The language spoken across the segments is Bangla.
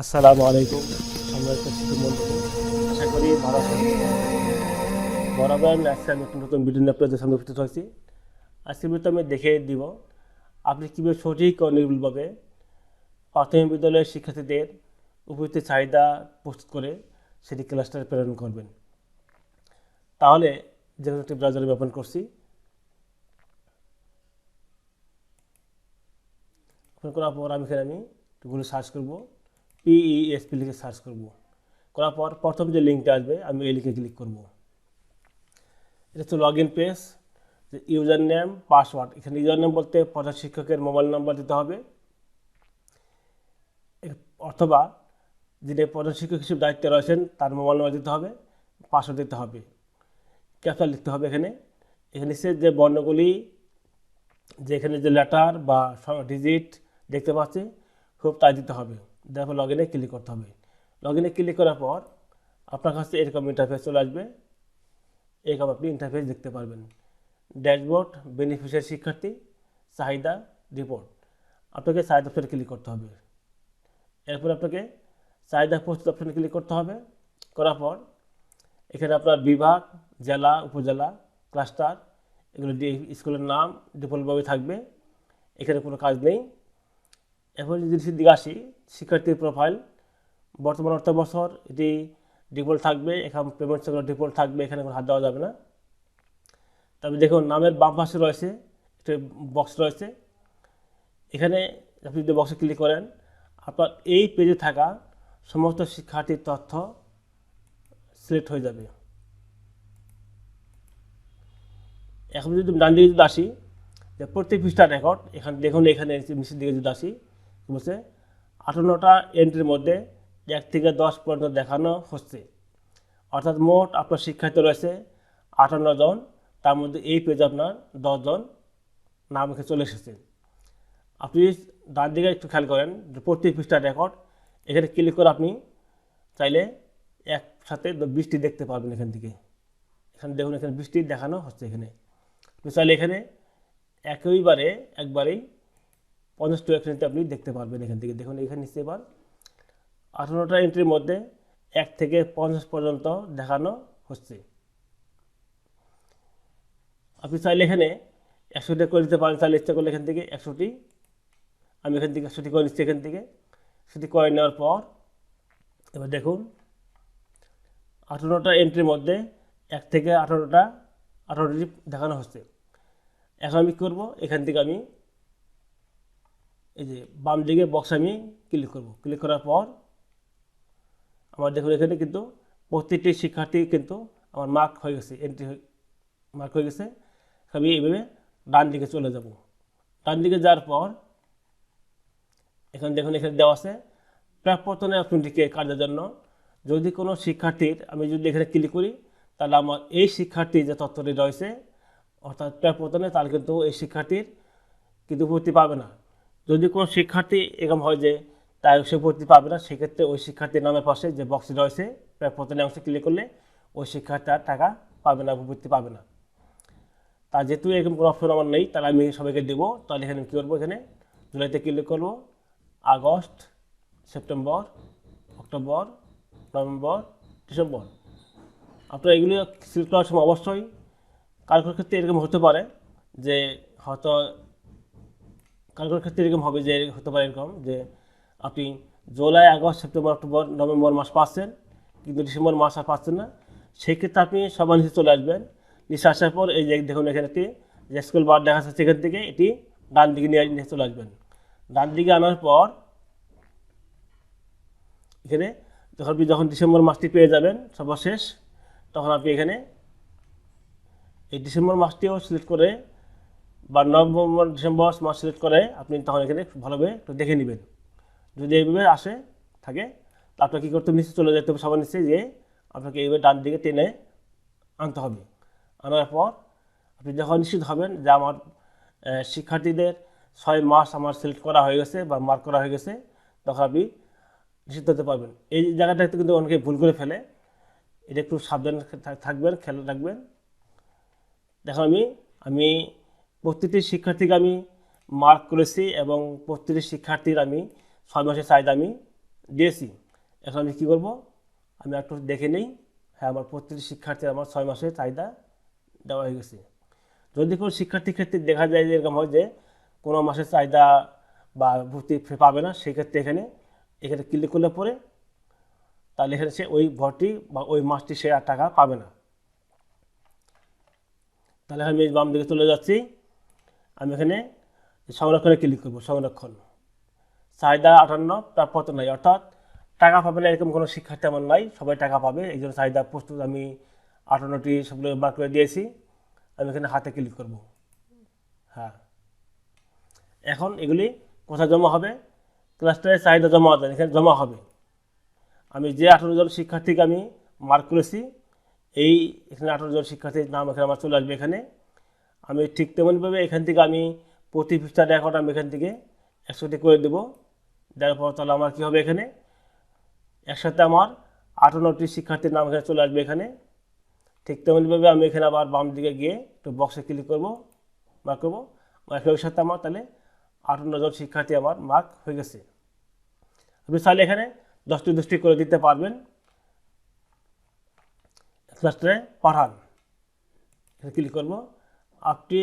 আসসালামু আলাইকুম। সম্মানিত শিক্ষক মন্ডলী আশা করি বরাবর আমি আজকে আমি একটা নতুন ভিডিও নিয়ে আপনাদের সামনে উপস্থিত হয়েছি। আজকের ভিডিওতে আমি দেখে দিব। আপনি কীভাবে সঠিক ও নির্ভুলভাবে প্রাথমিক বিদ্যালয়ের শিক্ষার্থীদের উপস্থিত চাহিদা প্রস্তুত করে সেটি ক্লাসটা প্রেরণ করবেন। তাহলে যে একটি ব্রাউজারে ব্যবহার করছি। ওপেন করার পর আমি এখানে আমি গুগলে সার্চ করব। পিইএসপি লিখে সার্চ করব। করার পর প্রথম যে লিঙ্কটা আসবে, আমি এই লিখে ক্লিক করব। এটা হচ্ছে লগ ইন পেজ যে ইউজার নেম পাসওয়ার্ড এখানে ইউজার নেম বলতে প্রধান শিক্ষকের মোবাইল নাম্বার দিতে হবে। অথবা যিনি প্রধান শিক্ষক হিসেবে দায়িত্বে রয়েছেন, তার মোবাইল নাম্বার দিতে হবে পাসওয়ার্ড দিতে হবে। ক্যাপচার লিখতে হবে এখানে। এখানে সে যে বর্ণগুলি যে এখানে যে লেটার বা ডিজিট দেখতে পাচ্ছি, খুব তাই দিতে হবে। তারপর লগ ইনে ক্লিক করতে হবে। লগ ইনে ক্লিক করার পর আপনার কাছে এরকম ইন্টারফেস চলে আসবে। এরকম আপনি ইন্টারফেস দেখতে পারবেন। ড্যাশবোর্ড বেনিফিশিয়ারি শিক্ষার্থী, চাহিদা রিপোর্ট আপনাকে চাহিদা অপশনে ক্লিক করতে হবে। এরপর আপনাকে চাহিদা প্রস্তুত অপশনে ক্লিক করতে হবে। করার পর এখানে আপনার বিভাগ, জেলা, উপজেলা ক্লাস্টার এগুলো দিয়ে স্কুলের নাম ডিফল্টভাবে থাকবে। এখানে কোনো কাজ নেই। এখন যদি দিকে আসি, শিক্ষার্থীর প্রোফাইল বর্তমান অর্থ বছর, এটি ডিফল্ট থাকবে, এখানে পেমেন্ট সেগুলো ডিফল্ট থাকবে, এখানে কোনো হাত দেওয়া যাবে না। তবে দেখুন, নামের বাম পাশে রয়েছে, একটি বক্স রয়েছে। এখানে আপনি যদি বক্সে ক্লিক করেন, আপনার এই পেজে থাকা সমস্ত শিক্ষার্থীর তথ্য সিলেক্ট হয়ে যাবে। এখন যদি ডান দিকে যদি আসি, যে প্রত্যেক পৃষ্ঠার রেকর্ড এখানে দেখুন, এখানে নিচের দিকে যদি আসি বলছে আটান্নটা এন্ট্রির মধ্যে এক থেকে দশ পর্যন্ত দেখানো হচ্ছে। অর্থাৎ মোট আপনার শিক্ষার্থী রয়েছে আটান্ন জন, তার মধ্যে এই পেজে আপনার দশজন নাম এখানে চলে এসেছে। আপনি ডান দিকে একটু খেয়াল করেন প্রত্যেক পৃষ্ঠার রেকর্ড এখানে ক্লিক করে আপনি চাইলে একসাথে বৃষ্টি দেখতে পারবেন এখান থেকে। এখানে দেখুন, এখানে বৃষ্টি দেখানো হচ্ছে এখানে। চাইলে এখানে একইবারে, একবারেই পঞ্চাশটি এখানে আপনি দেখতে পারবেন এখান থেকে। দেখুন, এখানে নিচে এবার আঠারোটা এন্ট্রির মধ্যে এক থেকে পঞ্চাশ পর্যন্ত দেখানো হচ্ছে। আপনি চাইলে এখানে একশোটি করে দিতে পারেন, চাইলে ইচ্ছা করলে এখান থেকে একশোটি। আমি এখান থেকে একশোটি করে নিচ্ছি এখান থেকে। সেটি করে নেওয়ার পর এবার দেখুন, আঠারোটা এন্ট্রির মধ্যে এক থেকে আঠারোটা, আঠারোটি দেখানো হচ্ছে। এখন আমি করব? এখান থেকে আমি এই যে বাম দিকে বক্স আমি ক্লিক করব। ক্লিক করার পর আমার দেখুন এখানে কিন্তু প্রত্যেকটি শিক্ষার্থী কিন্তু আমার মার্ক হয়ে গেছে এন্ট্রি মার্ক হয়ে গেছে। আমি এইভাবে ডান দিকে চলে যাব। ডান দিকে যাওয়ার পর এখানে দেখুন এখানে দেওয়া আছে প্রাপ্যতনের অপশনটিকে কাজের জন্য যদি কোনো শিক্ষার্থীর আমি যদি এখানে ক্লিক করি, তাহলে আমার এই শিক্ষার্থী যে তথ্যটি রয়েছে, অর্থাৎ প্রাপ্যতনে তাহলে কিন্তু এই শিক্ষার্থীর কিন্তু ভর্তি পাবে না। যদি কোনো শিক্ষার্থী এরকম হয় যে তাই সে ভর্তি পাবে না, সেক্ষেত্রে ওই শিক্ষার্থীর নামের পাশে যে বক্সটি রয়েছে প্রাপ্যতনে অংশে ক্লিক করলে ওই শিক্ষার্থী আর টাকা পাবে না ভর্তি পাবে না। তা যেহেতু এরকম কোনো অপশন আমার নেই, তাহলে আমি সবাইকে দেবো। তাহলে এখানে কী করব? এখানে জুলাইতে ক্লিক করব। August, September, October, November, December. আপনারা এগুলি সিলেক্ট করার সময় অবশ্যই কারোর ক্ষেত্রে এরকম হতে পারে যে হয়তো কারোর ক্ষেত্রে এরকম হবে যে, হতে পারে এরকম যে, আপনি July, August, September, October, November মাস পাচ্ছেন, কিন্তু ডিসেম্বর মাস আর পাচ্ছেন না। সেক্ষেত্রে আপনি সবার নিচে চলে আসবেন। নিচে আসার পর এই যে দেখুন এখানে একটি যে স্কুল বার দেখা যাচ্ছে, সেখান থেকে এটি ডান দিকে নিয়ে নিয়ে চলে আসবেন। ডান দিকে আনার পর এখানে যখন আপনি যখন ডিসেম্বর মাসটি পেয়ে যাবেন সর্বশেষ তখন আপনি এখানে এই ডিসেম্বর মাসটিও সিলেক্ট করে বা নভেম্বর ডিসেম্বর মাস সিলেক্ট করে আপনি তখন এখানে ভালোভাবে একটু দেখে নেবেন। যদি এইভাবে আসে, থাকে, তা আপনাকে কী করতে নিচে চলে যেতে হবে সবার নিচে যে আপনাকে এইভাবে ডান দিকে টেনে আনতে হবে। আনার পর আপনি যখন নিশ্চিত হবেন যে আমার শিক্ষার্থীদের ছয় মাস আমার সিলেক্ট করা হয়ে গেছে বা মার্ক করা হয়ে গেছে, তখন আপনি নিশ্চিত হতে পারবেন। এই জায়গাটাতে কিন্তু অনেকে ভুল করে ফেলে। এটা একটু সাবধান থাকবেন, খেয়াল রাখবেন। দেখো আমি আমি প্রতিটি শিক্ষার্থীকে আমি মার্ক করেছি এবং প্রতিটি শিক্ষার্থীর আমি ছয় মাসের চাহিদা আমি দিয়েছি। এখন আমি কী করব? আমি একটু দেখে নিই। হ্যাঁ আমার প্রতিটি শিক্ষার্থীর আমার ছয় মাসের চাহিদা দেওয়া হয়ে গেছে। যদি কোনো শিক্ষার্থীর ক্ষেত্রে দেখা যায় যে এরকম হয় যে কোনো মাসের চাহিদা বা ভর্তি পাবে না সেক্ষেত্রে এখানে এখানে ক্লিক করলে পরে তাহলে এখানে সে ওই ভর্তি বা ওই মাসটি সে আর টাকা পাবে না। তাহলে আমি বাম দিকে চলে যাচ্ছি। আমি এখানে সংরক্ষণে ক্লিক করব, সংরক্ষণ। চাহিদা আটান্ন, প্রাপ্যতা নাই। অর্থাৎ টাকা পাবে না এরকম কোনো শিক্ষার্থী আমার নাই, সবাই টাকা পাবে। এই জন্য চাহিদা প্রস্তুত আমি আটান্নটি সবগুলো বার করে দিয়েছি। আমি এখানে হাতে ক্লিক করব। হ্যাঁ। এখন এগুলি কোথায় জমা হবে? ক্লাস্টারে চাহিদা জমা দেন, এখানে জমা হবে। আমি যে আঠারো জন শিক্ষার্থীকে আমি মার্ক করেছি, এই এখানে আঠারো জন শিক্ষার্থীর নাম এখানে আমার চলে আসবে এখানে। আমি ঠিক তেমনভাবে এখান থেকে আমি প্রতি পৃষ্ঠার রেকর্ড আমি এখান থেকে একসাথে করে দেবো। দেওয়ার পর তাহলে আমার কী হবে এখানে? একসাথে আমার আটান্নটি শিক্ষার্থীর নাম এখানে চলে আসবে এখানে। ঠিক তেমনভাবে আমি এখানে আবার বাম দিকে গিয়ে একটু বক্সে ক্লিক করব মার্ক করব। একই সাথে আমার তাহলে আটান্ন জন শিক্ষার্থী আমার মার্ক হয়ে গেছে। আপনি চাইলে এখানে দশটি দশটি করে দিতে পারবেন। ক্লাস্টারে পাঠান। ক্লিক করব। আপনি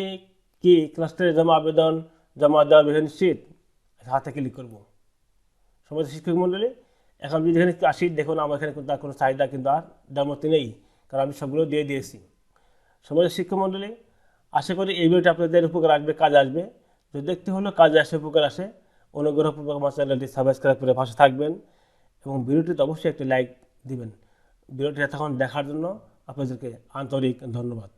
কি ক্লাস্টারে জমা আবেদন, জমা দেওয়ার বিষয়ে নিশ্চিত? হাতে ক্লিক করব? সময় শিক্ষক মণ্ডলী এখন যদি এখানে আসি, দেখুন আমার এখানে আর কোনো চাহিদা কিন্তু আর দেওয়ার মতো নেই, কারণ আমি সবগুলো দিয়ে দিয়েছি। সমাজের শিক্ষক মণ্ডলী আশা করি এই ভিডিওটা আপনাদের উপকার আসবে, কাজে আসবে। যদি দেখতে হলো কাজে আসে, উপকার আসে, অনুগ্রহপূর্বক আমার চ্যানেলটি সাবস্ক্রাইব করে পাশে থাকবেন এবং ভিডিওটিতে অবশ্যই একটি লাইক দিবেন। ভিডিওটি এতক্ষণ দেখার জন্য আপনাদেরকে আন্তরিক ধন্যবাদ।